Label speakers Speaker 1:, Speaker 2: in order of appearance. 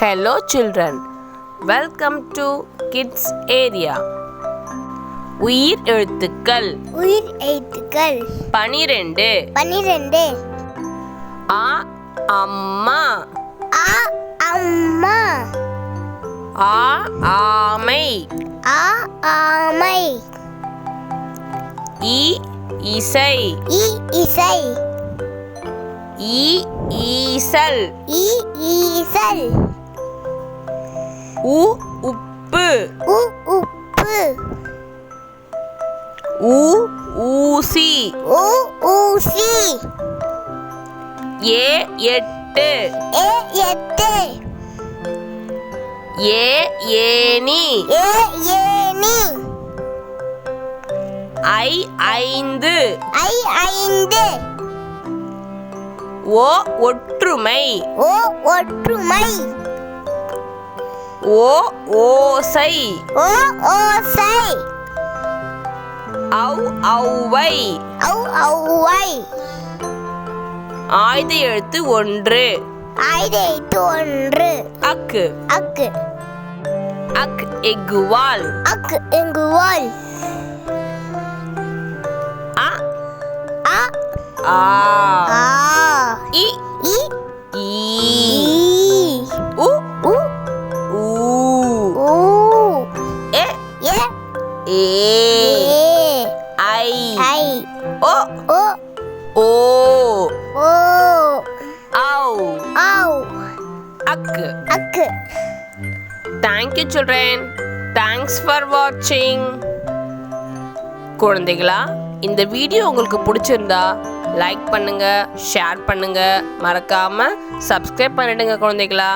Speaker 1: Hello children, welcome to Kids Area. உயிர் எழுத்துக்கள்.
Speaker 2: உயிர் எழுத்துக்கள்.
Speaker 1: பனிரெண்டு.
Speaker 2: பன்னிரெண்டு
Speaker 1: ஆ அம்மா.
Speaker 2: ஆ அம்மா.
Speaker 1: ஆ ஆமை.
Speaker 2: ஆ ஆமை.
Speaker 1: இ இசை.
Speaker 2: இ இசை.
Speaker 1: ஈ ஈசல்.
Speaker 2: இ ஈசல்.
Speaker 1: உ உப்பு.
Speaker 2: உ உப்பு.
Speaker 1: ஊ ஊசி.
Speaker 2: உ ஊசி.
Speaker 1: ஏ எட்டு.
Speaker 2: ஏ எட்டு.
Speaker 1: ஏ ஏனி
Speaker 2: ஏ ஏனி
Speaker 1: ஐ ஐந்து.
Speaker 2: ஐ ஐந்து.
Speaker 1: ஓ ஒற்றுமை.
Speaker 2: ஓ ஒற்றுமை.
Speaker 1: ஓ ஓசை.
Speaker 2: ஓ ஓசை.
Speaker 1: ஔ ஔவை.
Speaker 2: ஔ ஔவை.
Speaker 1: ஆயுத எழுத்து ஒன்று.
Speaker 2: ஐந்து ஒன்று.
Speaker 1: அக்கு.
Speaker 2: அக்கு.
Speaker 1: அக் எக்குவால்
Speaker 2: அக்கு எங்குவால்
Speaker 1: அ.
Speaker 2: அ.
Speaker 1: ஆ.
Speaker 2: ஏ.
Speaker 1: ஐ.
Speaker 2: ஐ.
Speaker 1: ஓ.
Speaker 2: ஓ.
Speaker 1: ஓ.
Speaker 2: ஓ.
Speaker 1: ஔ
Speaker 2: ஔ
Speaker 1: அக்கு.
Speaker 2: அக்கு.
Speaker 1: தேங்க்யூ சில்ட்ரன் தேங்க்ஸ் ஃபார் வாட்சிங் குழந்தைகளா இந்த வீடியோ உங்களுக்கு பிடிச்சிருந்தா லைக் பண்ணுங்க ஷேர் பண்ணுங்க. மறக்காம சப்ஸ்கிரைப் பண்ணிடுங்க குழந்தைகளா.